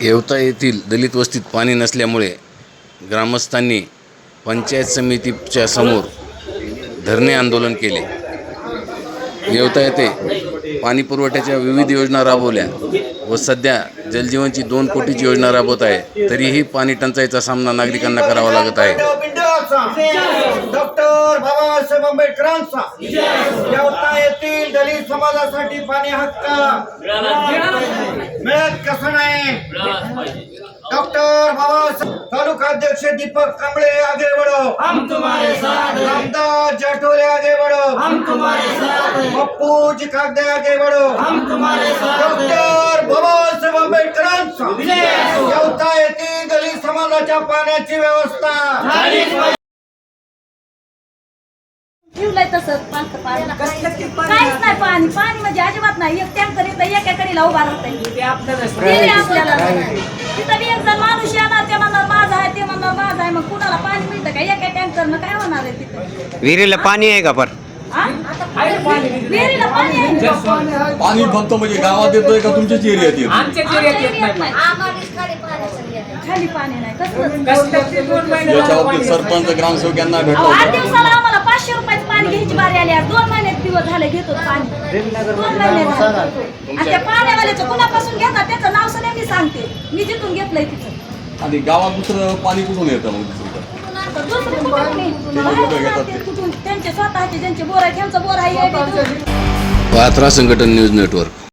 येवता येथील दलित वस्तीत पाणी नसल्यामुळे ग्रामस्थांनी पंचायत समितीच्या समोर धरणे आंदोलन केले. येवता येथे पाणी पुरवठ्याच्या विविध योजना राबवल्या व सध्या जलजीवनची दोन कोटीची योजना राबवत आहे. तरीही पाणी टंचाईचा सामना नागरिकांना करावा लागत आहे. डॉक्टर बाबासाहेब आंबेडकरांचा येथील दलित समाजासाठी पाणी हक्क. मिळत कसं नाही. डॉक्टर बाबासाहेब तालुका अध्यक्ष दीपक कांबळे आगे बढ़ो हम तुम्हारे साथ हैं. रामदास जाटोले आगे बढ़ो हम तुम्हारे साथ हैं. पप्पू जी कागदे आगे बढ़ो हम तुम्हारे साथ हैं. डॉक्टर बाबासाहेब आंबेडकरांचा. विजय दलित समाजाच्या पाण्याची व्यवस्था. तसंच पाणी. काहीच नाही पाणी. पाणी म्हणजे अजिबात नाही. एक टँकर येतं आपल्याला तिथं माणूस येणार ते म्हणणार माझं आहे ते म्हणणार माझं आहे. मग कुणाला पाणी मिळतं का? एका टँकरनं काय होणार आहे तिथं? विहिरीला पाणी आहे का पर हा? विहिरीला. पाणी आहे? पाणी फक्त म्हणजे गावात येतोय का तुमच्याच एरियात येत आमच्या एरियात नाही. खाली पाणी नाही. कसलं? याच्या बाबतीत सरपंच ग्रामसेवक यांना भेटला आज दोन महिन्यात दिवस झाले घेतो पाणी. दोन महिने झाले. आणि त्या पाण्यावाल्याचं कुणापासून घेतात त्याचं नाव सुद्धा मी सांगते. मी जिथून घेतलंय तिथं. आणि गावात दुसरं पाणी कुठून येतं मग दुसरीकडे? तर दुसरं नाही. कुठून त्यांचे स्वतःचे ज्यांचे बोर आहे त्यांचं बोर आहे. पात्रा संघटन न्यूज नेटवर्क.